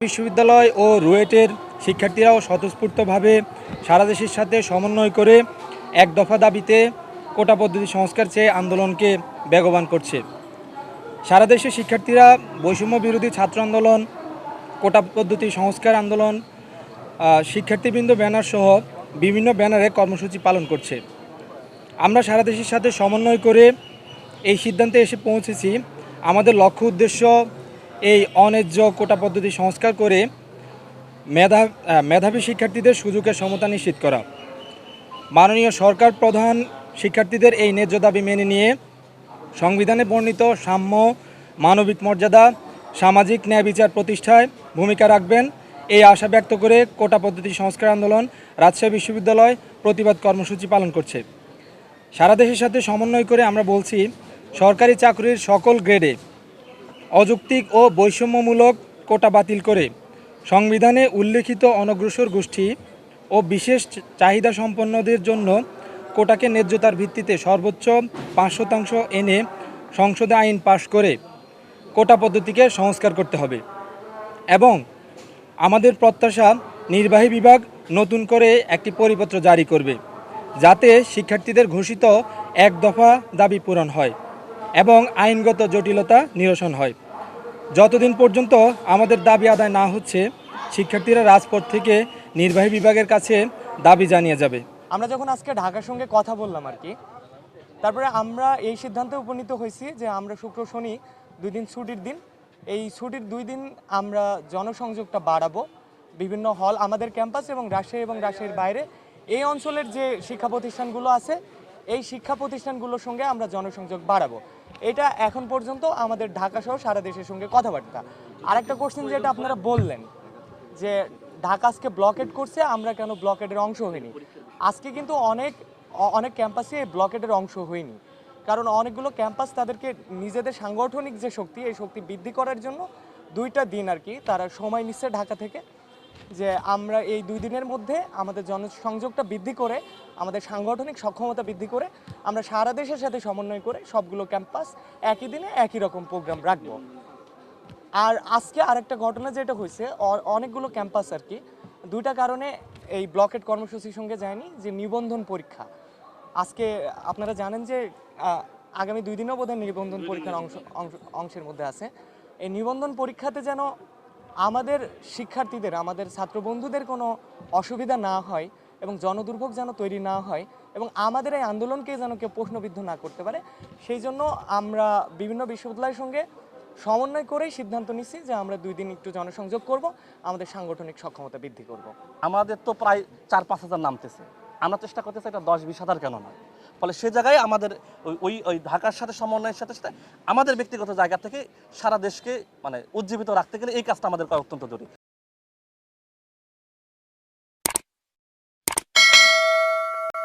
বিশ্ববিদ্যালয় ও রুয়েটের শিক্ষার্থীরাও স্বতঃস্ফূর্তভাবে সারা দেশের সাথে সমন্বয় করে এক দফা দাবিতে কোটা পদ্ধতি সংস্কার চেয়ে আন্দোলনকে বেগবান করছে। সারা দেশের শিক্ষার্থীরা বৈষম্য বিরোধী ছাত্র আন্দোলন, কোটা পদ্ধতি সংস্কার আন্দোলন শিক্ষার্থীবৃন্দ ব্যানার সহ বিভিন্ন ব্যানারে কর্মসূচি পালন করছে। আমরা সারা দেশের সাথে সমন্বয় করে এই সিদ্ধান্তে এসে পৌঁছেছি। আমাদের লক্ষ্য উদ্দেশ্য এই অন্যায্য কোটা পদ্ধতি সংস্কার করে মেধা মেধাবী শিক্ষার্থীদের সুযোগের সমতা নিশ্চিত করা। মাননীয় সরকার প্রধান শিক্ষার্থীদের এই ন্যায্য দাবি মেনে নিয়ে সংবিধানে বর্ণিত সাম্য, মানবিক মর্যাদা, সামাজিক ন্যায় বিচার প্রতিষ্ঠায় ভূমিকা রাখবেন। এই আশা ব্যক্ত করে কোটা পদ্ধতি সংস্কার আন্দোলন রাজশাহী বিশ্ববিদ্যালয় প্রতিবাদ কর্মসূচি পালন করছে। সারা দেশের সাথে সমন্বয় করে আমরা বলছি, সরকারি চাকরির সকল গ্রেডে অযৌক্তিক ও বৈষম্যমূলক কোটা বাতিল করে। সংবিধানে উল্লেখিত অনগ্রসর গোষ্ঠী ও বিশেষ চাহিদা সম্পন্নদের জন্য কোটাকে ন্যায্যতার ভিত্তিতে সর্বোচ্চ পাঁচ শতাংশ এনে সংসদে আইন পাশ করে কোটা পদ্ধতিকে সংস্কার করতে হবে এবং আমাদের প্রত্যাশা নির্বাহী বিভাগ নতুন করে একটি পরিপত্র জারি করবে যাতে শিক্ষার্থীদের ঘোষিত এক দফা দাবি পূরণ হয় এবং আইনগত জটিলতা নিরসন হয়। যতদিন পর্যন্ত আমাদের দাবি আদায় না হচ্ছে, শিক্ষার্থীরা রাজপথ থেকে নির্বাহী বিভাগের কাছে দাবি জানিয়ে যাবে। আমরা যখন আজকে ঢাকার সঙ্গে কথা বললাম আর কি, তারপরে আমরা এই সিদ্ধান্তে উপনীত হয়েছি যে আমরা শুক্র শনি দুই দিন ছুটির দিন। এই ছুটির দুই দিন আমরা জনসংযোগটা বাড়াবো। বিভিন্ন হল আমাদের ক্যাম্পাস এবং রাজশাহী এবং রাজশাহীর বাইরে। এই অঞ্চলের যে শিক্ষা প্রতিষ্ঠানগুলো আছে, এই শিক্ষা প্রতিষ্ঠানগুলোর সঙ্গে আমরা জনসংযোগ বাড়াবো। এটা এখন পর্যন্ত আমাদের ঢাকা সহ সারা দেশের সঙ্গে কথাবার্তা। আরেকটা কোশ্চেন যেটা আপনারা বললেন, যে ঢাকা আজকে ব্লকেট করছে, আমরা কেন ব্লকেটের অংশ হইনি? আজকে কিন্তু অনেক অনেক ক্যাম্পাসে এই ব্লকেটের অংশ হয়নি। কারণ অনেকগুলো ক্যাম্পাস তাদেরকে নিজেদের সাংগঠনিক যে শক্তি, এই শক্তি বৃদ্ধি করার জন্য দুইটা দিন আর কি তারা সময় নিচ্ছে ঢাকা থেকে। যে আমরা এই দুই দিনের মধ্যে আমাদের জনসংযোগটা বৃদ্ধি করে আমাদের সাংগঠনিক সক্ষমতা বৃদ্ধি করে আমরা সারা দেশের সাথে সমন্বয় করে সবগুলো ক্যাম্পাস একই দিনে একই রকম প্রোগ্রাম রাখব। আর আজকে আরেকটা ঘটনা যেটা হয়েছে অনেকগুলো ক্যাম্পাস আর কি দুইটা কারণে এই ব্লকেট কর্মসূচির সঙ্গে যায়নি যে নিবন্ধন পরীক্ষা। আজকে আপনারা জানেন যে আগামী দুই দিনও বোধহয় নিবন্ধন পরীক্ষার অংশ অংশ- অংশের মধ্যে আছে। এই নিবন্ধন পরীক্ষাতে যেন আমাদের শিক্ষার্থীদের, আমাদের ছাত্র বন্ধুদের কোনো অসুবিধা না হয় এবং জনদুর্ভোগ যেন তৈরি না হয় এবং আমাদের এই আন্দোলনকে যেন কেউ প্রশ্নবিদ্ধ না করতে পারে, সেই জন্য আমরা বিভিন্ন বিশ্ববিদ্যালয়ের সঙ্গে সমন্বয় করেই সিদ্ধান্ত নিচ্ছি যে আমরা দুই দিন একটু জনসংযোগ করব, আমাদের সাংগঠনিক সক্ষমতা বৃদ্ধি করব। আমাদের তো প্রায় চার পাঁচ হাজার নামতেছে। আমরা চেষ্টা করতেছি এটা দশ বিশ হাজার কেন না। ফলে সে জায়গায় আমাদের ওই- ওই ঢাকার সাথে সমন্বয়ের সাথে সাথে আমাদের ব্যক্তিগত জায়গা থেকে সারা দেশকে মানে উজ্জীবিত রাখতে গেলে এই কাজটা আমাদের করা অত্যন্ত জরুরি।